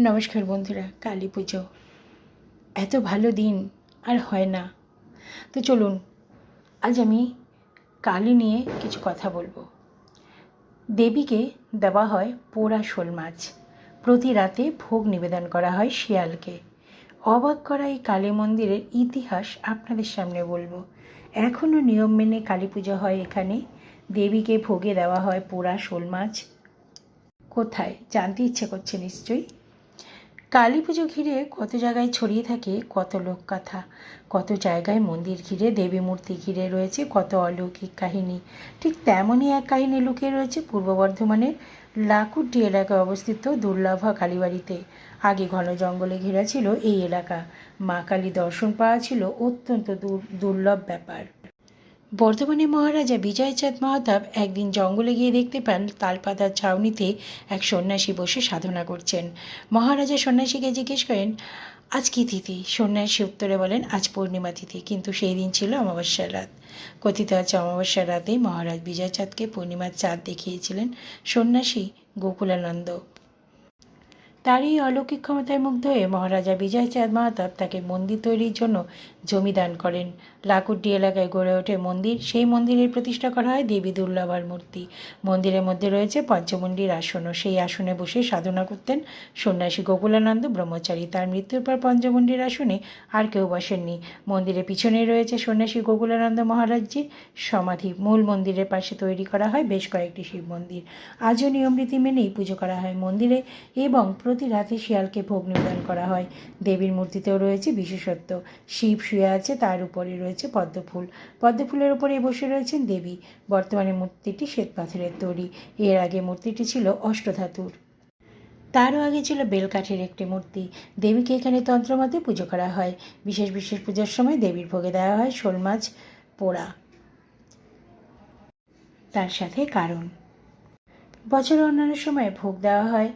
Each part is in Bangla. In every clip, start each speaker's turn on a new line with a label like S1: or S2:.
S1: নমস্কার বন্ধুরা, কালী পুজো। এত ভালো দিন আর হয় না। তো চলুন, আজ আমি কালী নিয়ে কিছু কথা বলব। দেবীকে দেওয়া হয় পোড়া শোল মাছ। প্রতি রাতে ভোগ নিবেদন করা হয় শিয়ালকে। অবাক করা এই কালী মন্দিরের ইতিহাস আপনাদের সামনে বলব। এখনও নিয়ম মেনে কালী পুজো হয় এখানে। দেবীকে ভোগে দেওয়া হয় পোড়া শোল মাছ। কোথায়? জানতে ইচ্ছে করছে নিশ্চয়ই। কালী পুজো ঘিরে কত জায়গায় ছড়িয়ে থাকে কত লোককথা, কত জায়গায় মন্দির ঘিরে, দেবী মূর্তি ঘিরে রয়েছে কত অলৌকিক কাহিনী। ঠিক তেমনই এক কাহিনী লুকিয়ে রয়েছে পূর্ব বর্ধমানের লাকুড্ডি এলাকায় অবস্থিত দুর্লভা কালীবাড়িতে। আগে ঘন জঙ্গলে ঘেরা ছিল এই এলাকা। মা কালী দর্শন পাওয়া ছিল অত্যন্ত দুর্লভ ব্যাপার। বর্ধমানে মহারাজা বিজয়চাঁদ মাহতাব একদিন জঙ্গলে গিয়ে দেখতে পান তালপাতার ছাউনিতে এক সন্ন্যাসী বসে সাধনা করছেন। মহারাজা সন্ন্যাসীকে জিজ্ঞেস করেন, আজ কী তিথি? সন্ন্যাসী উত্তরে বলেন, আজ পূর্ণিমা তিথি, কিন্তু সেই দিন ছিল অমাবস্যার রাত। কথিত আছে, অমাবস্যার রাতে মহারাজ বিজয়চাঁদকে পূর্ণিমার চাঁদ দেখিয়েছিলেন সন্ন্যাসী গোকুলানন্দ। তার এই অলৌকিক ক্ষমতায় মুগ্ধ হয়ে মহারাজা বিজয়চাঁদ মাহাতাব তাকে মন্দির তৈরির জন্য জমি দান করেন। লাকুড্ডি এলাকায় গড়ে ওঠে মন্দির। সেই মন্দিরের প্রতিষ্ঠা করা হয় দেবী দুর্লভার মূর্তি। মন্দিরের মধ্যে রয়েছে পঞ্চমুণ্ডির আসনও সেই আসনে বসে সাধনা করতেন সন্ন্যাসী গোকুলানন্দ ব্রহ্মচারী। তার মৃত্যুর পর পঞ্চমুণ্ডির আসনে আর কেউ বসেননি। মন্দিরের পিছনে রয়েছে সন্ন্যাসী গোকুলানন্দ মহারাজজির সমাধি। মূল মন্দিরের পাশে তৈরি করা হয় বেশ কয়েকটি শিব মন্দির। আজও নিয়মরীতি মেনেই পুজো করা হয় মন্দিরে এবং প্রতি রাতে শিয়ালকে ভোগ নিবেদন করা হয়। দেবীর মূর্তিতেও রয়েছে বিশেষত্ব। শিব শুয়ে আছে, তার উপরে রয়েছে পদ্মফুল। পদ্মফুলের উপরে বসে রয়েছেন দেবী। বর্তমানে মূর্তিটি শ্বেত পাথরের তৈরি। এর আগে মূর্তিটি ছিল অষ্টধাতুর। তারও আগে ছিল বেলকাঠের একটি মূর্তি। দেবীকে এখানে তন্ত্রমতে পুজো করা হয়। বিশেষ বিশেষ পুজোর সময় দেবীর ভোগে দেওয়া হয় শোল মাছ, পোড়া। তার সাথে কারণ। বছরের অন্যান্য সময় ভোগ দেওয়া হয়।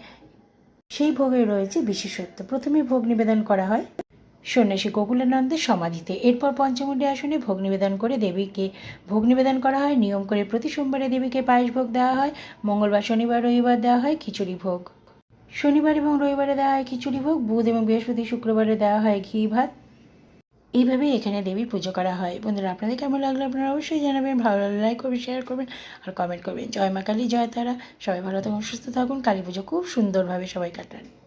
S1: সেই ভোগে রয়েছে বিশেষত্ব। প্রথমে ভোগ নিবেদন করা হয় সন্ন্যাসী গোকুলানন্দের সমাধিতে। এরপর পঞ্চমুণ্ডী আসনে ভোগ নিবেদন করে দেবীকে, ভোগ নিবেদন করা হয়, নিয়ম করে প্রতি সোমবারে দেবীকে পায়েস ভোগ দেওয়া হয়, মঙ্গলবার, শনিবার, রবিবার দেওয়া হয় খিচুড়ি ভোগ। শনিবার এবং রবিবারে দেওয়া হয় খিচুড়ি ভোগ, বুধ এবং বৃহস্পতি, শুক্রবারে দেওয়া হয় ঘি ভাত। এইভাবেই এখানে দেবী পুজো করা হয়। বন্ধুরা, আপনাদের কেমন লাগল আপনারা অবশ্যই জানাবেন। ভালো লাগলে লাইক করবেন শেয়ার করবেন আর কমেন্ট করবেন। জয় মা কালী, জয় তারা। সবাই ভালো থাকুন, সুস্থ থাকুন। কালী পুজো খুব সুন্দরভাবে সবাই কাটান।